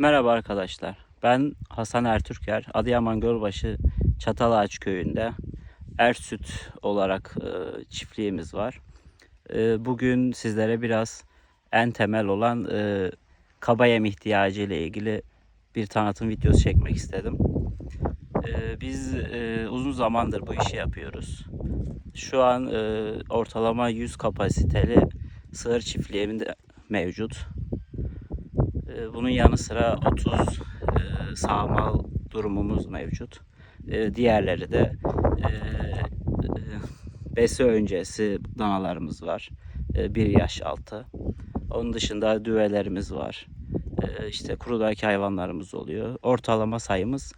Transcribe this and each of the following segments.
Merhaba arkadaşlar. Ben Hasan Ertürker. Adıyaman Gölbaşı Çatalağaç köyünde Ersüt olarak e, çiftliğimiz var. E, bugün sizlere biraz en temel olan e, kaba yem ihtiyacı ile ilgili bir tanıtım videosu çekmek istedim. E, biz e, uzun zamandır bu işi yapıyoruz. Şu an e, ortalama 100 kapasiteli sığır çiftliğim de mevcut. Ee, Bunun yanı sıra 30 e, sağmal durumumuz mevcut. E, Diğerleri de e, e, besi öncesi danalarımız var. 1 yaş altı. Onun dışında düvelerimiz var. İşte kurudaki hayvanlarımız oluyor. Ortalama sayımız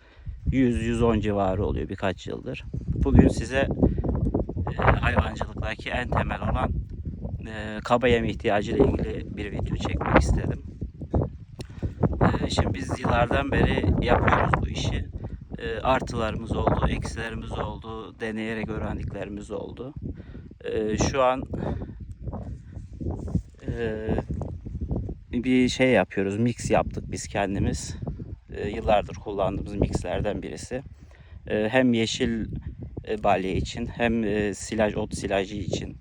100-110 civarı oluyor birkaç yıldır. Bugün size hayvancılıktaki en temel olan kaba yem ihtiyacı ile ilgili bir video çekmek istedim. Ee, Şimdi biz yıllardan beri yapıyoruz bu işi. Ee, Artılarımız oldu, eksilerimiz oldu, deneyerek öğrendiklerimiz oldu. Ee, Şu an e, bir şey yapıyoruz, mix yaptık biz kendimiz. Yıllardır kullandığımız mixlerden birisi. Hem yeşil e, balya için hem e, silaj, ot silajı için.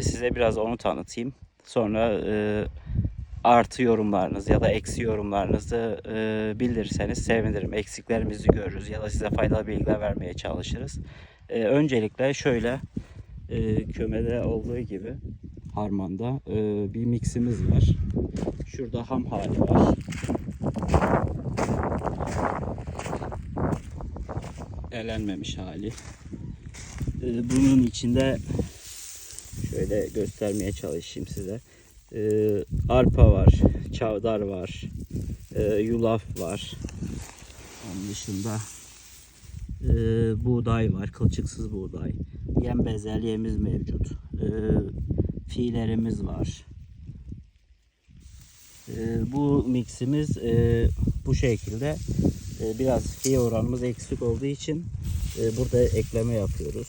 Size biraz onu tanıtayım. Sonra artı yorumlarınız ya da eksi yorumlarınızı e, bildirirseniz sevinirim. Eksiklerimizi görürüz ya da size faydalı bilgiler vermeye çalışırız. E, öncelikle şöyle e, kümede olduğu gibi harmanda e, bir miximiz var. Şurada ham hali var. Elenmemiş hali. E, bunun içinde şöyle göstermeye çalışayım size. Ee, arpa var, çavdar var, e, yulaf var. Onun dışında e, buğday var, kılçıksız buğday. Yem bezelyemiz mevcut. E, fiilerimiz var. E, bu miximiz e, bu şekilde. E, biraz fi oranımız eksik olduğu için e, burada ekleme yapıyoruz.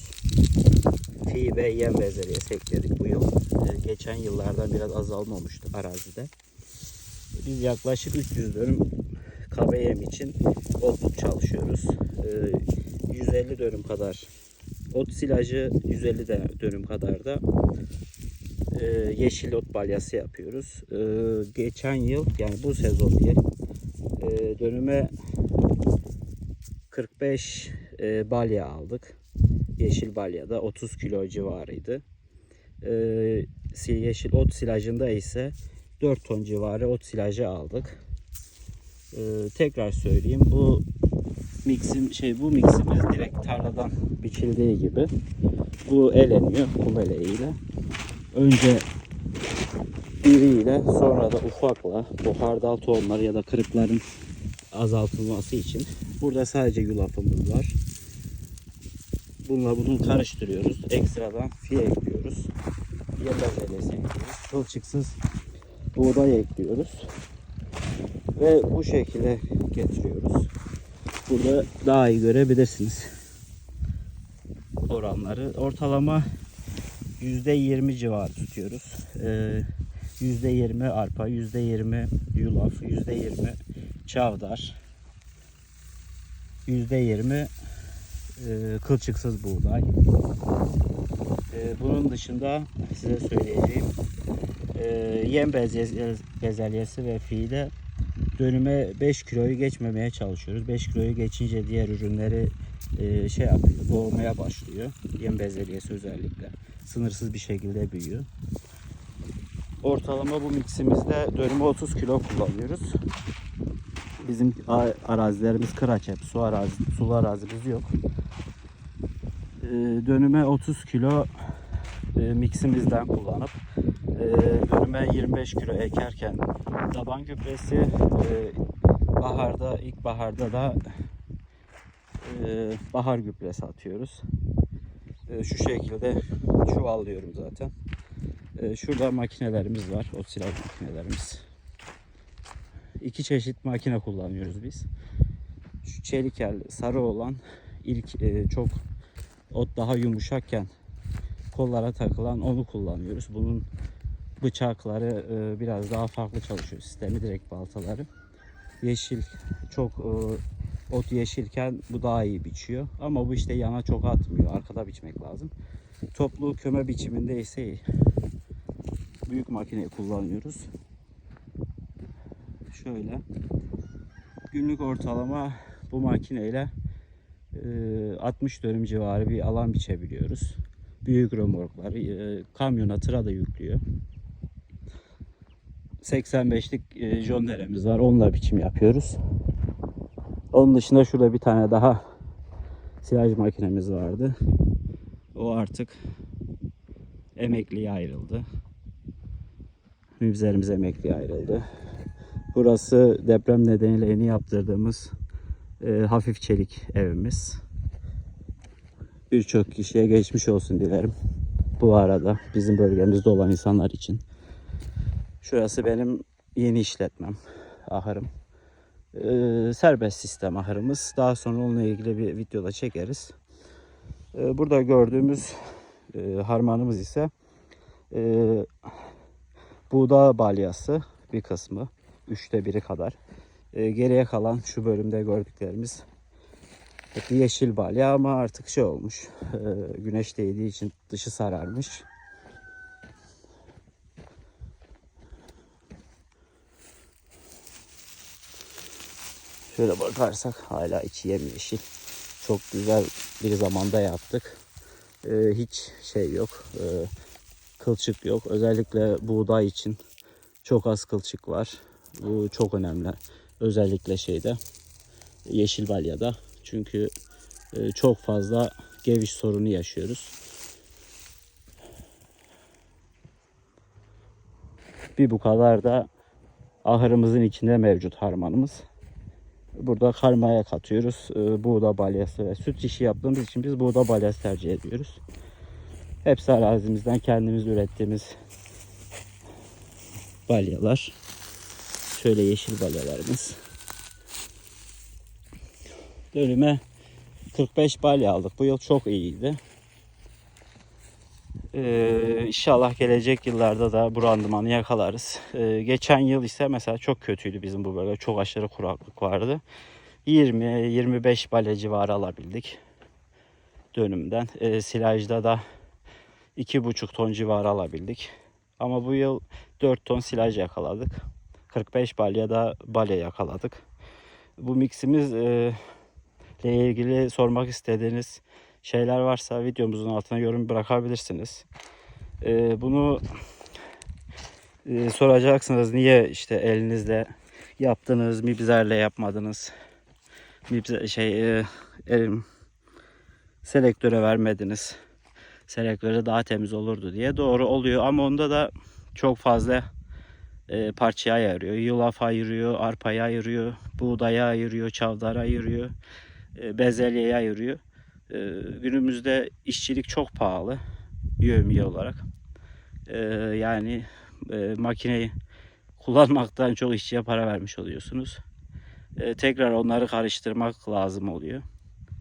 Fi ve yem bezelyesi ekledik bu yıl. Ee, Geçen yıllardan biraz azalma olmuştu arazide. Biz yaklaşık 300 dönüm kaba yem için otluk çalışıyoruz. Ee, 150 dönüm kadar ot silajı, 150 de- dönüm kadar da e, yeşil ot balyası yapıyoruz. Geçen yıl yani bu sezon diyelim e, dönüme 45 e, balya aldık. Yeşil balyada 30 kilo civarıydı. Ee, yeşil ot silajında ise 4 ton civarı ot silajı aldık. Ee, tekrar söyleyeyim bu mixim şey bu miximiz direkt tarladan biçildiği gibi bu eleniyor kum eleğiyle. Önce iriyle sonra da ufakla bu hardal tohumları ya da kırıkların azaltılması için burada sadece yulafımız var. Bununla bunu karıştırıyoruz. Ekstradan fiye ekliyoruz. Yeter bezelesi ekliyoruz. Kılçıksız buğday ekliyoruz. Ve bu şekilde getiriyoruz. Burada daha iyi görebilirsiniz oranları. Ortalama %20 civarı tutuyoruz. Ee, %20 arpa, %20 yulaf, %20 çavdar, %20 e, kılçıksız buğday. E, bunun dışında size söyleyeceğim e, yem bezelyesi, ve fiile dönüme 5 kiloyu geçmemeye çalışıyoruz. 5 kiloyu geçince diğer ürünleri e, şey yapıyor, boğmaya başlıyor. Yem bezelyesi özellikle sınırsız bir şekilde büyüyor. Ortalama bu miximizde dönüme 30 kilo kullanıyoruz. Bizim arazilerimiz kıraç hep. Su arazi, sulu arazimiz yok. Ee, dönüme 30 kilo e, miximizden kullanıp e, dönüme 25 kilo ekerken taban gübresi e, baharda ilk baharda da e, bahar gübresi atıyoruz. E, şu şekilde çuvallıyorum zaten. E, şurada makinelerimiz var. O silaj makinelerimiz iki çeşit makine kullanıyoruz biz. Şu çelikel sarı olan ilk e, çok ot daha yumuşakken kollara takılan onu kullanıyoruz. Bunun bıçakları e, biraz daha farklı çalışıyor sistemi direkt baltaları. yeşil çok e, ot yeşilken bu daha iyi biçiyor. Ama bu işte yana çok atmıyor. Arkada biçmek lazım. Toplu köme biçiminde ise. Büyük makineyi kullanıyoruz. Şöyle. Günlük ortalama bu makineyle e, 60 dönüm civarı bir alan biçebiliyoruz. Büyük römorkları e, kamyona tıra da yüklüyor. 85'lik e, jonderemiz var. Onunla biçim yapıyoruz. Onun dışında şurada bir tane daha silaj makinemiz vardı. O artık emekliye ayrıldı. Mibzerimiz emekliye ayrıldı. Burası deprem nedeniyle yeni yaptırdığımız e, hafif çelik evimiz. Birçok kişiye geçmiş olsun dilerim. Bu arada bizim bölgemizde olan insanlar için. Şurası benim yeni işletmem, ahırım. Ee, serbest sistem ahırımız. Daha sonra onunla ilgili bir videoda çekeriz. Ee, burada gördüğümüz e, harmanımız ise e, buğday balyası bir kısmı. Üçte biri kadar. E, geriye kalan şu bölümde gördüklerimiz hep yeşil balya ama artık şey olmuş. e, güneş değdiği için dışı sararmış. Şöyle bakarsak hala içi yemyeşil. Çok güzel bir zamanda yaptık. Ee, hiç şey yok. Ee, kılçık yok. Özellikle buğday için çok az kılçık var. Bu çok önemli. Özellikle şeyde yeşil balyada. Çünkü e, çok fazla geviş sorunu yaşıyoruz. Bir bu kadar da ahırımızın içinde mevcut harmanımız. Burada karmaya katıyoruz. Ee, buğda balyası ve süt işi yaptığımız için biz buğda balyası tercih ediyoruz. Hepsi arazimizden kendimiz ürettiğimiz balyalar. Şöyle yeşil balyalarımız. Dönüme 45 balya aldık. Bu yıl çok iyiydi. Ee, inşallah gelecek yıllarda da bu randımanı yakalarız. Ee, geçen yıl ise mesela çok kötüydü bizim bu bölge. Çok aşırı kuraklık vardı. 20-25 balya civarı alabildik dönümden. Ee, silajda da 2,5 ton civarı alabildik. Ama bu yıl 4 ton silaj yakaladık. 45 balya da balya yakaladık. Bu miximiz e, ile ilgili sormak istediğiniz şeyler varsa videomuzun altına yorum bırakabilirsiniz. Ee, bunu e, soracaksınız niye işte elinizle yaptınız, mibzerle yapmadınız, mibze şey e, elim selektöre vermediniz. Selektörde daha temiz olurdu diye doğru oluyor ama onda da çok fazla e, parçaya ayırıyor. Yulaf ayırıyor, arpaya ayırıyor, buğdaya ayırıyor, çavdara ayırıyor, e, bezelyeye ayırıyor. Ee, günümüzde işçilik çok pahalı yövmiye olarak. Ee, yani e, makineyi kullanmaktan çok işçiye para vermiş oluyorsunuz. Ee, tekrar onları karıştırmak lazım oluyor.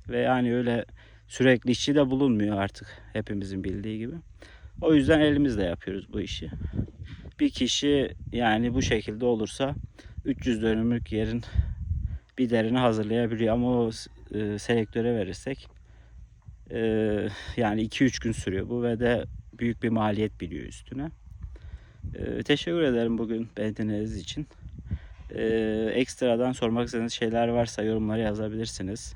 Ve yani öyle sürekli işçi de bulunmuyor artık hepimizin bildiği gibi. O yüzden elimizle yapıyoruz bu işi. Bir kişi yani bu şekilde olursa 300 dönümlük yerin bir derini hazırlayabiliyor ama o e, selektöre verirsek ee, yani 2-3 gün sürüyor bu ve de büyük bir maliyet biliyor üstüne. Ee, teşekkür ederim bugün beni dinlediğiniz için. Ee, ekstradan sormak istediğiniz şeyler varsa yorumlara yazabilirsiniz.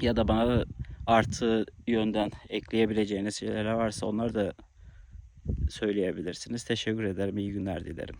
Ya da bana artı yönden ekleyebileceğiniz şeyler varsa onları da söyleyebilirsiniz. Teşekkür ederim. İyi günler dilerim.